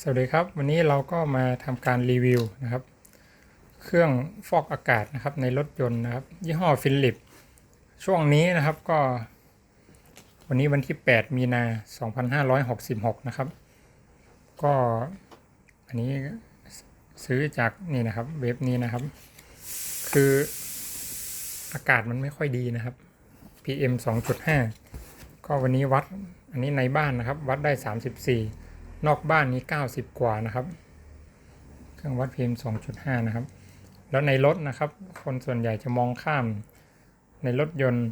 สวัสดีครับ วันนี้เราก็มาทำการรีวิวนะครับ เครื่องฟอกอากาศนะครับในรถยนต์นะครับ ยี่ห้อฟิลิป ช่วงนี้นะครับก็ วันนี้วันที่ 8 มีนา 2566 นะครับ ก็อันนี้ซื้อจากนี่นะครับเว็บนี้นะครับ คืออากาศมันไม่ค่อยดีนะครับ PM 2.5 ก็วันนี้วัดอันนี้ในบ้านนะครับ วัดได้ 34 นอกบ้านนี้ 90 กว่านะครับ เครื่องวัด PM 2.5 นะครับ แล้วในรถนะครับ คนส่วนใหญ่จะมองข้าม ในรถยนต์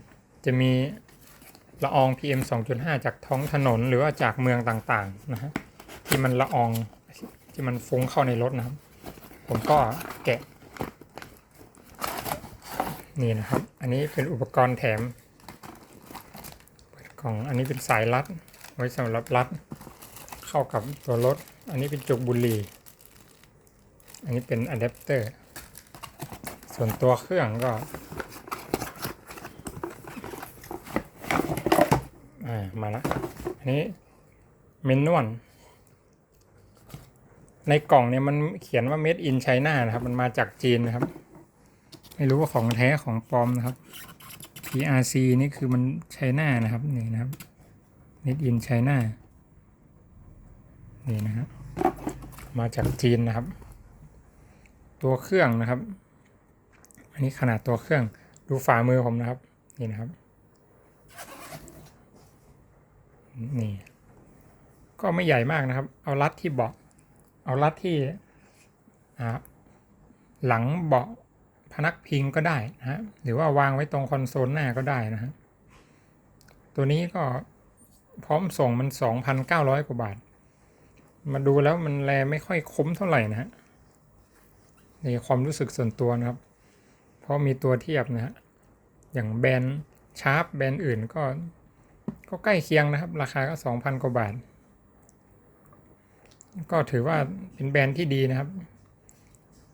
จะมีละออง PM 2.5 จากท้องถนนหรือว่าจากเมืองต่างๆนะฮะที่มันละอองที่มันฟุ้งเข้าในรถนะครับ ผมก็แกะ นี่นะครับ อันนี้เป็นอุปกรณ์แถมเปิดกล่องอันนี้เป็นสายรัด ไว้สำหรับรัด เข้ากับตัวรถ อันนี้เป็นจุกบุหรี่ อันนี้เป็นอะแดปเตอร์ ส่วนตัวเครื่องก็อ่ามาละอันนี้เมนนวลในกล่องเนี่ยมันเขียนว่า made in China นะครับ มันมาจากจีนนะครับ ไม่รู้ว่าของแท้ของปลอมนะครับ PRC นี่คือมันไชน่านะครับนี่นะครับ made in China นี่นะครับมาจากจีนนะครับ ตัวเครื่องนะครับ อันนี้ขนาดตัวเครื่องดูฝ่ามือผมนะครับ นี่นะครับ นี่ ก็ไม่ใหญ่มากนะครับ เอารัดที่เบาะเอารัดที่หลังเบาะพนักพิงก็ได้นะฮะหรือว่าวางไว้ตรงคอนโซลหน้าก็ได้นะฮะตัวนี้ก็พร้อมส่งมัน 2,900 กว่าบาท มาดูแล้วมันแลไม่ค่อยคุ้มเท่าไหร่นะฮะในความรู้สึกส่วนตัวนะครับ เพราะมีตัวเทียบนะฮะอย่างแบรนด์ชาร์ปแบรนด์อื่นก็ ก็ใกล้เคียงนะครับ ราคาก็ 2,000 กว่าบาท ก็ถือว่าเป็นแบรนด์ที่ดีนะครับ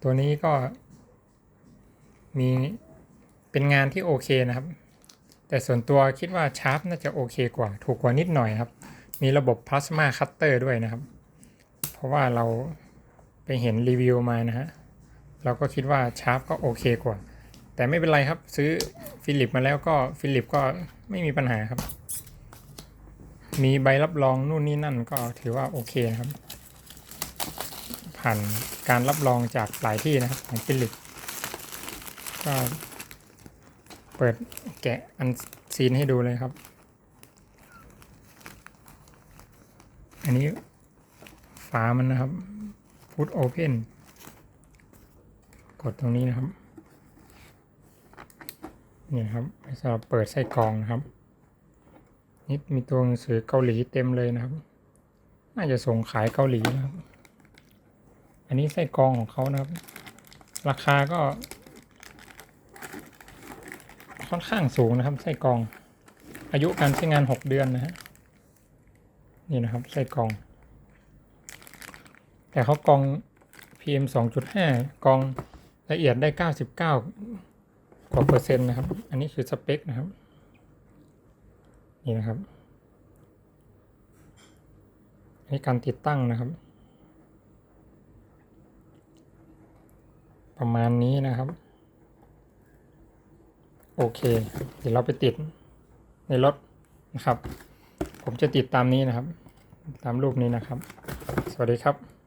ตัวนี้ก็มีเป็นงานที่โอเคนะครับ แต่ส่วนตัวคิดว่าชาร์ปน่าจะโอเคกว่า ถูกกว่านิดหน่อยครับ มีระบบพลาสมาคัตเตอร์ด้วยนะครับ ราะว่าเราไปเห็นรีวิวมานะฮะ เราก็คิดว่าชาร์ปก็โอเคกว่า แต่ไม่เป็นไรครับ ซื้อฟิลิปมาแล้วก็ฟิลิปก็ไม่มีปัญหาครับ มีใบรับรองนู่นนี่นั่นก็ถือว่าโอเคครับ ผ่านการรับรองจากหลายที่นะครับของฟิลิปก็เปิดแกะอันซีนให้ดูเลยครับ อันนี้ ฝามันนะครับพุทโอเพนกดตรงนี้นะครับนี่ครับสำหรับเปิดไส้กรองนะครับ นี่มีตัวหนังสือเกาหลีเต็มเลยนะครับ น่าจะส่งขายเกาหลีนะครับ อันนี้ไส้กรองของเขานะครับ ราคาก็ ค่อนข้างสูงนะครับไส้กรอง อายุการใช้งาน 6 เดือนนะฮะนี่นะครับไส้กรอง แต่เขากอง PM 2.5 กองละเอียดได้ 99 กว่าเปอร์เซ็นต์นะครับ อันนี้คือสเปคนะครับ นี่นะครับ อันนี้การติดตั้งนะครับ ประมาณนี้นะครับ โอเค เดี๋ยวเราไปติดในรถนะครับ ผมจะติดตามนี้นะครับ ตามรูปนี้นะครับ สวัสดีครับ